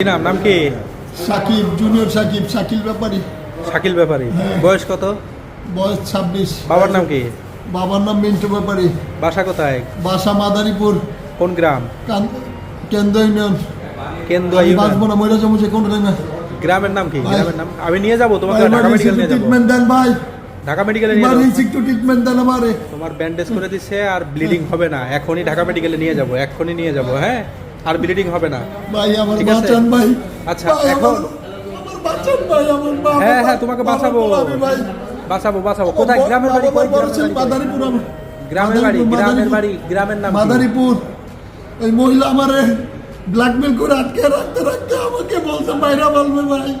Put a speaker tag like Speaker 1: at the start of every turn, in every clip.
Speaker 1: নাম? নাম কি?
Speaker 2: সাকিব জুনিয়র সাকিব শাকিল ব্যাপারী।
Speaker 1: শাকিল ব্যাপারী।
Speaker 2: হ্যাঁ।
Speaker 1: বয়স কত?
Speaker 2: বয়স ছাব্বিশ।
Speaker 1: বাবার নাম কি?
Speaker 2: বাবার নাম মিন্টু ব্যাপারী।
Speaker 1: বাসা কোথায়?
Speaker 2: বাসা মাদারীপুর।
Speaker 1: কোন গ্রাম?
Speaker 2: কেন্দ্র ইউনিয়ন।
Speaker 1: কেন্দুয়া
Speaker 2: বাঁচবো না মহিলা জমুছে কোন টাইমে
Speaker 1: গ্রামের নাম কি? গ্রামের নাম আমি নিয়ে যাব তোমাকে ঢাকা মেডিকেল নিয়ে যাব।
Speaker 2: ট্রিটমেন্ট দেন ভাই।
Speaker 1: ঢাকা মেডিকেলে নিয়ে যাব।
Speaker 2: একটু ট্রিটমেন্ট দেন আমারে।
Speaker 1: তোমার ব্যান্ডেজ করে দিচ্ছে আর ব্লিডিং হবে না। এখনই ঢাকা মেডিকেলে নিয়ে যাব এখনই নিয়ে যাব হ্যাঁ? আর ব্লিডিং হবে না।
Speaker 2: ভাই আমার বাঁচান ভাই।
Speaker 1: আচ্ছা, এখন-
Speaker 2: বাঁচান ভাই আমার
Speaker 1: হ্যাঁ হ্যাঁ তোমাকে বাঁচাবো।
Speaker 2: ভাই।
Speaker 1: বাঁচাবো বাঁচাবো। কোথায়? গ্রামের বাড়ি কই গ্রামের বাড়ি?
Speaker 2: মাদারীপুর
Speaker 1: গ্রামের বাড়ি গ্রামের বাড়ি গ্রামের নাম
Speaker 2: মাদারীপুর। ওই মহিলা আমারে ব্ল্যাকমেল করে আটকে রাখতে রাখতে আমাকে বলছে বাইরা বলবে ভাই।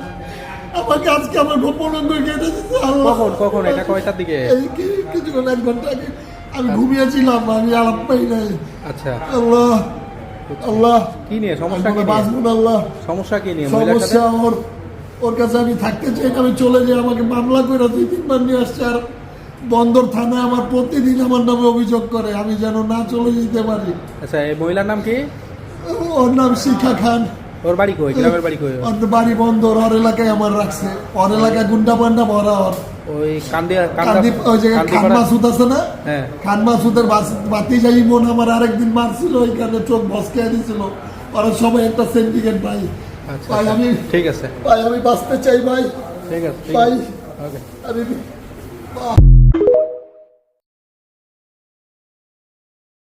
Speaker 2: আমাকে আজকে আমার গোপন অঙ্গ কেটে দিচ্ছে
Speaker 1: কখন কখন? এটা কয়টার দিকে?
Speaker 2: এই কিছুক্ষণ এক ঘণ্টা আগে আমি ঘুমিয়েছিলাম আমি আলাপ পাই নাই।
Speaker 1: আচ্ছা।
Speaker 2: আল্লাহ। আল্লাহ।
Speaker 1: কি নিয়ে? সমস্যা কি
Speaker 2: বাঁচবো আল্লাহ।
Speaker 1: সমস্যা কি নিয়ে?
Speaker 2: সমস্যা ওর ওর কাছে আমি থাকতে চাই না, আমি চলে যাই আমাকে মামলা করে দুই তিনবার নিয়ে আসছে আর বন্দর থানায় আমার প্রতিদিন আমার নামে অভিযোগ করে আমি যেন না চলে যেতে পারি।
Speaker 1: আচ্ছা এই মহিলার নাম কি?
Speaker 2: ওর নাম শিখা খান।
Speaker 1: ওর বাড়ি কই? গ্রামের বাড়ি কই?
Speaker 2: ওর বাড়ি বন্দর ওর এলাকায় আমার রাখছে। ওর এলাকায় গুন্ডা পান্ডা ভরা ওর।
Speaker 1: ওই কান্দিয়া
Speaker 2: কান্দি ওই জায়গায় খান মাসুদ আছে না?
Speaker 1: হ্যাঁ।
Speaker 2: খান মাসুদের বাতি যাই মন আমার আরেকদিন মারছিল ওইখানে চোখ বসকে দিয়েছিল ওরা সবাই একটা সিন্ডিকেট ভাই।
Speaker 1: আচ্ছা
Speaker 2: ভাই
Speaker 1: আচ্ছা।
Speaker 2: আমি
Speaker 1: ঠিক আছে।
Speaker 2: ভাই আমি বাঁচতে চাই ভাই।
Speaker 1: ঠিক আছে
Speaker 2: ভাই আমি